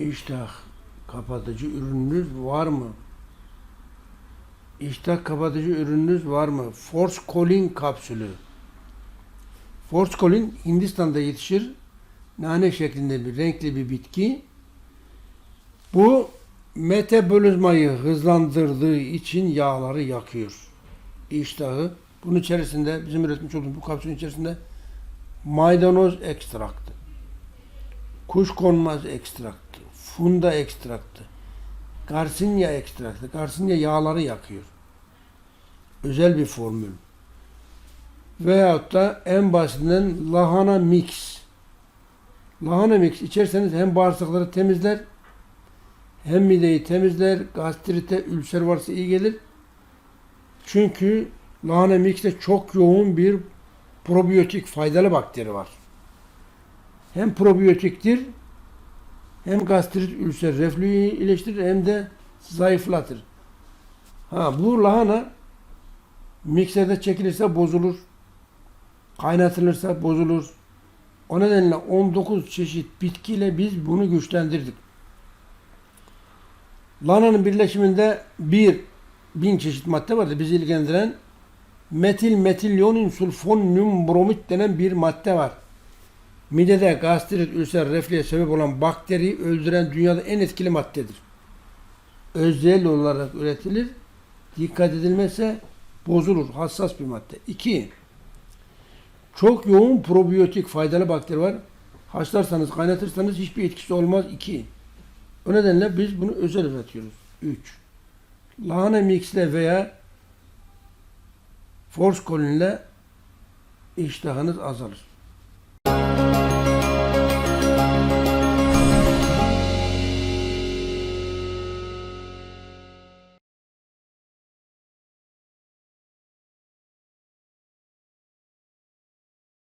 İştah kapatıcı ürününüz var mı? İştah kapatıcı ürününüz var mı? Force Colin kapsülü. Force Colin Hindistan'da yetişir. Nane şeklinde bir renkli bir bitki. Bu metabolizmayı hızlandırdığı için yağları yakıyor. İştahı. Bunun içerisinde bizim üretmiş olduğumuz bu kapsülün içerisinde maydanoz ekstraktı, kuşkonmaz ekstraktı, funda ekstraktı, garsinya ekstraktı. Garsinya yağları yakıyor. Özel bir formül. Veyahut da en basitinden lahana mix. Lahana mix içerseniz hem bağırsakları temizler hem mideyi temizler, gastrite, ülser varsa iyi gelir. Çünkü lahana mixte çok yoğun bir probiyotik faydalı bakteri var. Hem probiyotiktir hem gastrit, ülser, reflüyü iyileştirir hem de zayıflatır. Ha bu lahana mikserde çekilirse bozulur. Kaynatılırsa bozulur. O nedenle 19 çeşit bitkiyle biz bunu güçlendirdik. Lahananın birleşiminde bir bin çeşit madde vardı bizi ilgilendiren metil metilyonin sulfonyum bromit denen bir madde var. Midede gastrit, ülser, reflüye sebep olan bakteriyi öldüren dünyada en etkili maddedir. Özel olarak üretilir. Dikkat edilmezse bozulur. Hassas bir madde. 2. Çok yoğun probiyotik faydalı bakteri var. Haşlarsanız, kaynatırsanız hiçbir etkisi olmaz. 2. O nedenle biz bunu özel üretiyoruz. 3. Lahana mixle veya force kolinle iştahınız azalır.